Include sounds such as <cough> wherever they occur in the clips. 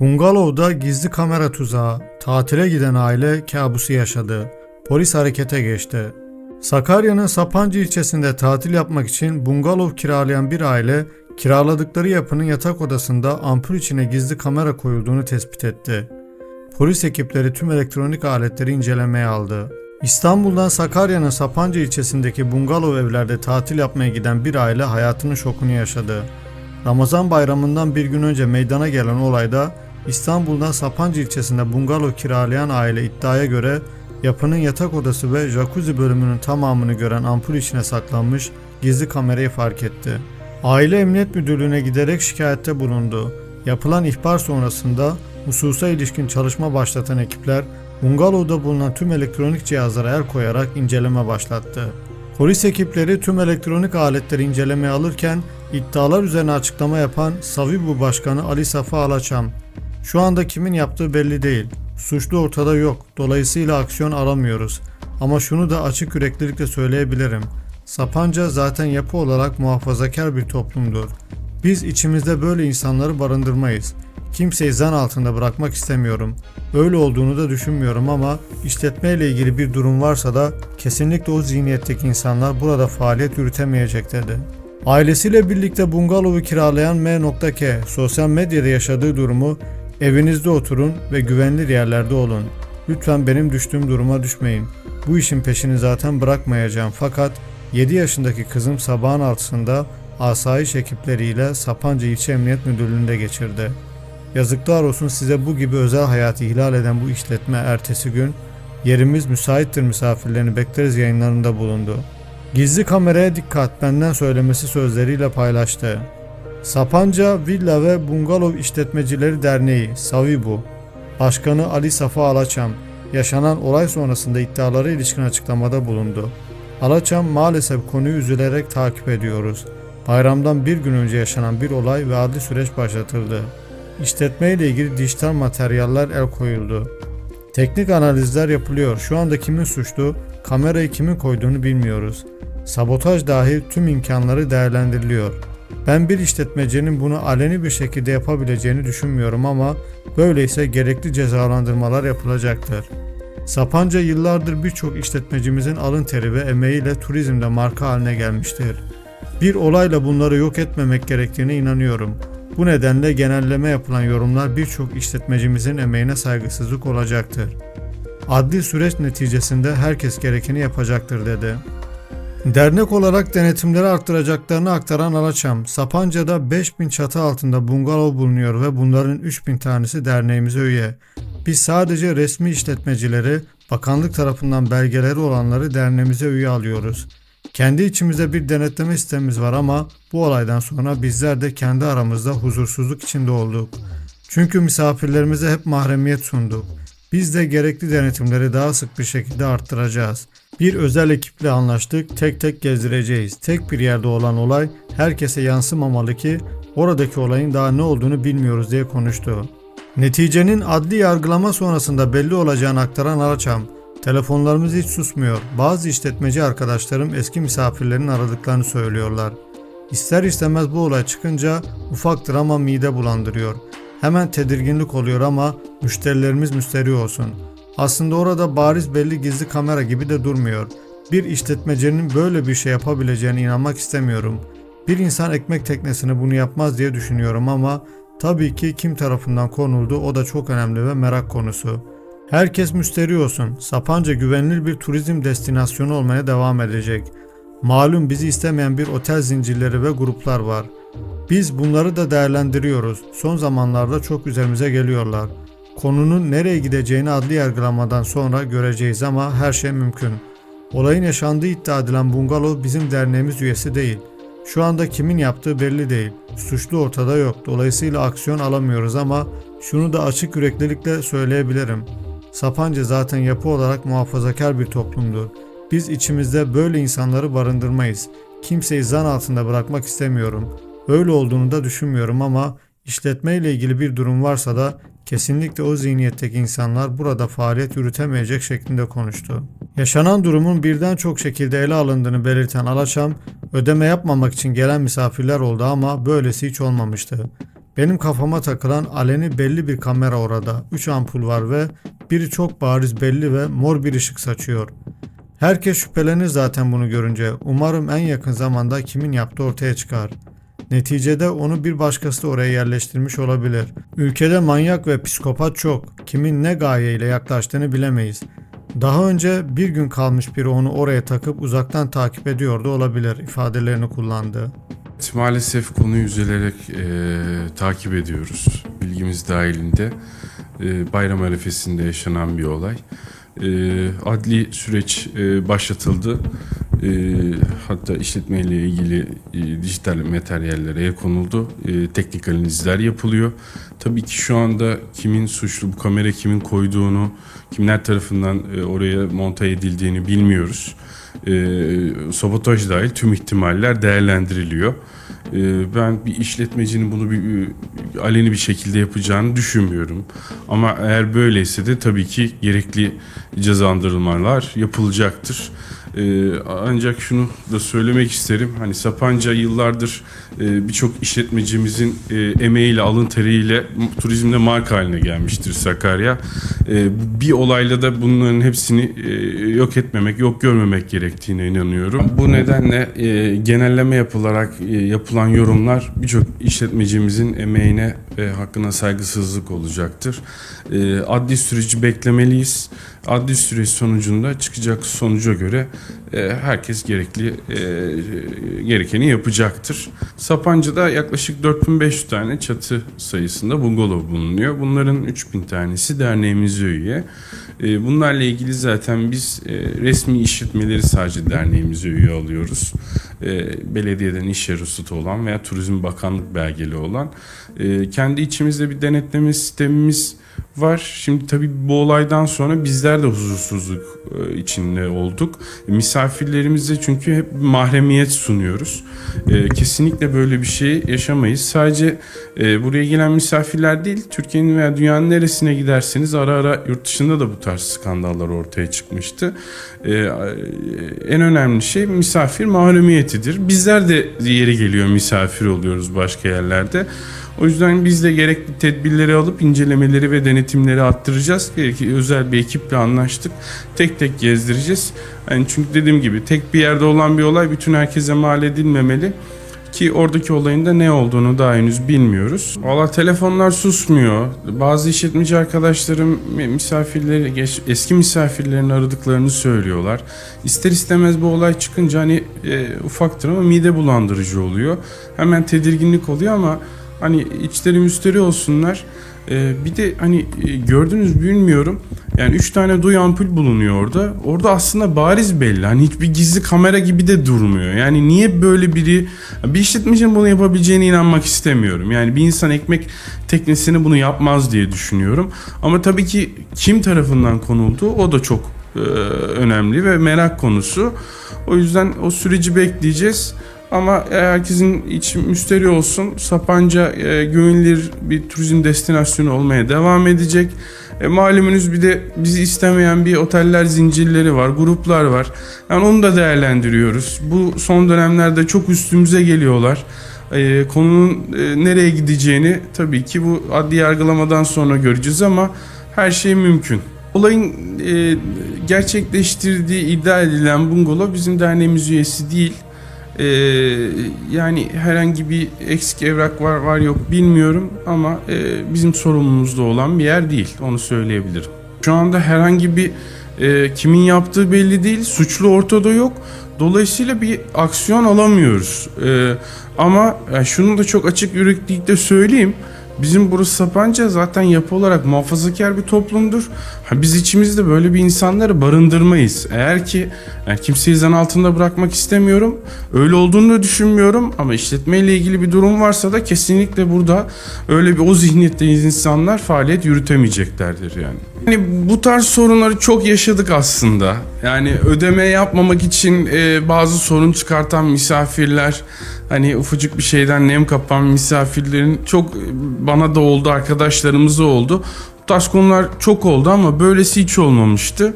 Bungalov'da gizli kamera tuzağı, tatile giden aile kabusu yaşadı. Polis harekete geçti. Sakarya'nın Sapancı ilçesinde tatil yapmak için bungalov kiralayan bir aile, kiraladıkları yapının yatak odasında ampul içine gizli kamera koyulduğunu tespit etti. Polis ekipleri tüm elektronik aletleri incelemeye aldı. İstanbul'dan Sakarya'nın Sapanca ilçesindeki bungalov evlerde tatil yapmaya giden bir aile hayatının şokunu yaşadı. Ramazan bayramından bir gün önce meydana gelen olayda İstanbul'dan Sapanca ilçesinde bungalov kiralayan aile iddiaya göre yapının yatak odası ve jacuzzi bölümünün tamamını gören ampul içine saklanmış gizli kamerayı fark etti. Aile Emniyet Müdürlüğü'ne giderek şikayette bulundu. Yapılan ihbar sonrasında hususa ilişkin çalışma başlatan ekipler bungalovda bulunan tüm elektronik cihazlara el koyarak inceleme başlattı. Polis ekipleri tüm elektronik aletleri incelemeye alırken iddialar üzerine açıklama yapan Savibu Başkanı Ali Safa Alaçam, şu anda kimin yaptığı belli değil. Suçlu ortada yok. Dolayısıyla aksiyon alamıyoruz. Ama şunu da açık yüreklilikle söyleyebilirim. Sapanca zaten yapı olarak muhafazakar bir toplumdur. Biz içimizde böyle insanları barındırmayız. Kimseyi zan altında bırakmak istemiyorum. Öyle olduğunu da düşünmüyorum ama işletmeyle ilgili bir durum varsa da kesinlikle o zihniyetteki insanlar burada faaliyet yürütemeyecek. Ailesiyle birlikte bungalovu kiralayan M.K. sosyal medyada yaşadığı durumu evinizde oturun ve güvenli yerlerde olun. Lütfen benim düştüğüm duruma düşmeyin. Bu işin peşini zaten bırakmayacağım fakat 7 yaşındaki kızım sabahın altısında asayiş ekipleriyle Sapanca İlçe Emniyet Müdürlüğü'nde geçirdi. Yazıklar olsun size bu gibi özel hayatı ihlal eden bu işletme ertesi gün yerimiz müsaittir misafirlerini bekleriz yayınlarında bulundu. Gizli kameraya dikkat benden söylemesi sözleriyle paylaştı. Sapanca Villa ve Bungalov İşletmecileri Derneği Savibu Başkanı Ali Safa Alaçam yaşanan olay sonrasında iddialara ilişkin açıklamada bulundu. Alaçam maalesef konuyu üzülerek takip ediyoruz. Bayramdan bir gün önce yaşanan bir olay ve adli süreç başlatıldı. İşletme ile ilgili dijital materyaller el koyuldu. Teknik analizler yapılıyor. Şu anda kimin suçlu, kamerayı kimin koyduğunu bilmiyoruz. Sabotaj dahil tüm imkanları değerlendiriliyor. Ben bir işletmecinin bunu aleni bir şekilde yapabileceğini düşünmüyorum ama böyleyse gerekli cezalandırmalar yapılacaktır. Sapanca yıllardır birçok işletmecimizin alın teri ve emeğiyle turizmde marka haline gelmiştir. Bir olayla bunları yok etmemek gerektiğine inanıyorum. Bu nedenle genelleme yapılan yorumlar birçok işletmecimizin emeğine saygısızlık olacaktır. Adli süreç neticesinde herkes gerekeni yapacaktır dedi. Dernek olarak denetimleri arttıracaklarını aktaran Alaçam, Sapanca'da 5000 çatı altında bungalov bulunuyor ve bunların 3000 tanesi derneğimize üye. Biz sadece resmi işletmecileri, bakanlık tarafından belgeleri olanları derneğimize üye alıyoruz. Kendi içimizde bir denetleme sistemimiz var ama bu olaydan sonra bizler de kendi aramızda huzursuzluk içinde olduk. Çünkü misafirlerimize hep mahremiyet sunduk. Biz de gerekli denetimleri daha sık bir şekilde arttıracağız. Bir özel ekiple anlaştık, tek tek gezdireceğiz. Tek bir yerde olan olay herkese yansımamalı ki oradaki olayın daha ne olduğunu bilmiyoruz diye konuştu. Neticenin adli yargılama sonrasında belli olacağını aktaran Araçam, telefonlarımız hiç susmuyor. Bazı işletmeci arkadaşlarım eski misafirlerin aradıklarını söylüyorlar. İster istemez bu olay çıkınca ufaktır ama mide bulandırıyor. Hemen tedirginlik oluyor ama müşterilerimiz müşteri olsun. Aslında orada bariz belli gizli kamera gibi de durmuyor. Bir işletmecinin böyle bir şey yapabileceğine inanmak istemiyorum. Bir insan ekmek teknesini bunu yapmaz diye düşünüyorum ama tabii ki kim tarafından konuldu o da çok önemli ve merak konusu. Herkes müşteri olsun. Sapanca güvenilir bir turizm destinasyonu olmaya devam edecek. Malum bizi istemeyen bir otel zincirleri ve gruplar var. Biz bunları da değerlendiriyoruz. Son zamanlarda çok üzerimize geliyorlar. Konunun nereye gideceğini adli yargılamadan sonra göreceğiz ama her şey mümkün. Olayın yaşandığı iddia edilen bungalov bizim derneğimiz üyesi değil. Şu anda kimin yaptığı belli değil. Suçlu ortada yok. Dolayısıyla aksiyon alamıyoruz ama şunu da açık yüreklilikle söyleyebilirim. Sapanca zaten yapı olarak muhafazakar bir toplumdur. Biz içimizde böyle insanları barındırmayız. Kimseyi zan altında bırakmak istemiyorum. Öyle olduğunu da düşünmüyorum ama işletme ile ilgili bir durum varsa da kesinlikle o zihniyetteki insanlar burada faaliyet yürütemeyecek şeklinde konuştu. Yaşanan durumun birden çok şekilde ele alındığını belirten Alaçam, ödeme yapmamak için gelen misafirler oldu ama böylesi hiç olmamıştı. Benim kafama takılan aleni belli bir kamera orada. 3 ampul var ve biri çok bariz belli ve mor bir ışık saçıyor. Herkes şüphelenir zaten bunu görünce. Umarım en yakın zamanda kimin yaptığı ortaya çıkar. Neticede onu bir başkası da oraya yerleştirmiş olabilir. Ülkede manyak ve psikopat çok. Kimin ne gayeyle yaklaştığını bilemeyiz. Daha önce bir gün kalmış biri onu oraya takıp uzaktan takip ediyordu olabilir ifadelerini kullandı. Evet, Maalesef konuyu üzülerek e, takip ediyoruz. Bilgimiz dahilinde e, bayram arifesinde yaşanan bir olay. E, adli süreç e, başlatıldı. E, hatta işletmeyle ilgili e, dijital materyallere el konuldu. E, teknik analizler yapılıyor. Tabii ki şu anda kimin suçlu, bu kamera kimin koyduğunu, kimler tarafından e, oraya monte edildiğini bilmiyoruz. E, sabotaj dahil tüm ihtimaller değerlendiriliyor. Ee, Ben bir işletmecinin bunu bir, bir aleni bir şekilde yapacağını düşünmüyorum. Ama eğer böyleyse de tabii ki gerekli cezalandırılmalar yapılacaktır. Ee, Ancak şunu da söylemek isterim. Hani Sapanca yıllardır e, birçok işletmecimizin e, emeğiyle, alın teriyle turizmde marka haline gelmiştir Sakarya. E, Bir olayla da bunların hepsini e, yok etmemek, yok görmemek gerektiğine inanıyorum. Bu nedenle e, genelleme yapılarak e, yapılan yorumlar birçok işletmecimizin emeğine ve hakkına saygısızlık olacaktır. E, Adli süreci beklemeliyiz. Adli süreç sonucunda çıkacak sonuca göre e, herkes gerekli e, gerekeni yapacaktır. Sapanca'da yaklaşık 4500 tane çatı sayısında bungalov bulunuyor. Bunların 3000 tanesi derneğimize üye. E, bunlarla ilgili zaten biz e, resmi işletmeleri sadece derneğimize üye alıyoruz. E, belediyeden iş ruhsatı olan veya Turizm Bakanlık belgeli olan. E, kendi içimizde bir denetleme sistemimiz var. Şimdi tabii bu olaydan sonra bizler de huzursuzluk e, içinde olduk. Misafirlerimize çünkü hep mahremiyet sunuyoruz. E, Kesinlikle böyle bir şey yaşamayız. Sadece e, buraya gelen misafirler değil, Türkiye'nin veya dünyanın neresine giderseniz ara ara yurt dışında da bu tarz skandallar ortaya çıkmıştı. En önemli şey misafir mahremiyetidir. Bizler de yeri geliyor misafir oluyoruz başka yerlerde. O yüzden biz de gerekli tedbirleri alıp incelemeleri ve denetimleri arttıracağız. Gerekli özel bir ekiple anlaştık. Tek tek gezdireceğiz. Yani çünkü dediğim gibi tek bir yerde olan bir olay bütün herkese mal edilmemeli. Ki oradaki olayın da ne olduğunu daha henüz bilmiyoruz. Valla telefonlar susmuyor. Bazı işletmeci arkadaşlarım misafirleri, eski misafirlerini aradıklarını söylüyorlar. İster istemez bu olay çıkınca hani e, ufaktır ama mide bulandırıcı oluyor. Hemen tedirginlik oluyor ama hani içleri müsteri olsunlar. Ee, bir de hani e, gördünüz bilmiyorum. Yani 3 tane duy ampul bulunuyor orada. Orada aslında bariz belli. Hani hiçbir gizli kamera gibi de durmuyor. Yani niye böyle biri bir işletmecinin bunu yapabileceğine inanmak istemiyorum. Yani bir insan ekmek teknesini bunu yapmaz diye düşünüyorum. Ama tabii ki kim tarafından konuldu o da çok e, önemli ve merak konusu. O yüzden o süreci bekleyeceğiz. Ama herkesin içi müsteri olsun. Sapanca e, güvenilir bir turizm destinasyonu olmaya devam edecek. E, malumunuz bir de bizi istemeyen bir oteller zincirleri var, gruplar var. Yani onu da değerlendiriyoruz. Bu son dönemlerde çok üstümüze geliyorlar. E, konunun e, nereye gideceğini tabii ki bu adli yargılamadan sonra göreceğiz ama her şey mümkün. Olayın e, gerçekleştirdiği iddia edilen bungalov bizim derneğimiz üyesi değil. Ee, yani herhangi bir eksik evrak var var yok bilmiyorum ama e, bizim sorumluluğumuzda olan bir yer değil onu söyleyebilirim. Şu anda herhangi bir e, kimin yaptığı belli değil suçlu ortada yok dolayısıyla bir aksiyon alamıyoruz. E, ama yani şunu da çok açık yüreklilikle söyleyeyim. Bizim burası Sapanca zaten yapı olarak muhafazakar bir toplumdur. Ha, biz içimizde böyle bir insanları barındırmayız. Eğer ki yani kimseyi zan altında bırakmak istemiyorum. Öyle olduğunu da düşünmüyorum ama işletmeyle ilgili bir durum varsa da kesinlikle burada öyle bir o zihniyette insanlar faaliyet yürütemeyeceklerdir yani. Yani bu tarz sorunları çok yaşadık aslında. Yani ödeme yapmamak için e, bazı sorun çıkartan misafirler, hani ufacık bir şeyden nem kapan misafirlerin çok bana da oldu, arkadaşlarımız da oldu. Tarz konular çok oldu ama böylesi hiç olmamıştı.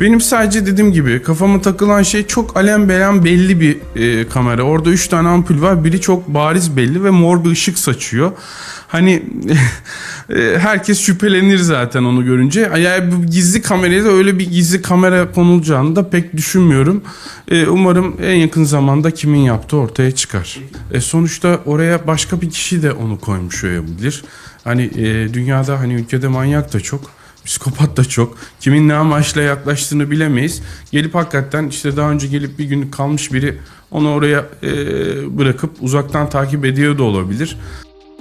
Benim sadece dediğim gibi kafama takılan şey çok alem belen belli bir e, kamera. Orada 3 tane ampul var. Biri çok bariz belli ve mor bir ışık saçıyor. Hani <laughs> e, herkes şüphelenir zaten onu görünce. Yani bu gizli kameraya da öyle bir gizli kamera konulacağını da pek düşünmüyorum. E, umarım en yakın zamanda kimin yaptığı ortaya çıkar. E, sonuçta oraya başka bir kişi de onu koymuş olabilir. Hani e, dünyada hani ülkede manyak da çok. Psikopat da çok. Kimin ne amaçla yaklaştığını bilemeyiz. Gelip hakikaten işte daha önce gelip bir gün kalmış biri onu oraya e, bırakıp uzaktan takip ediyor da olabilir.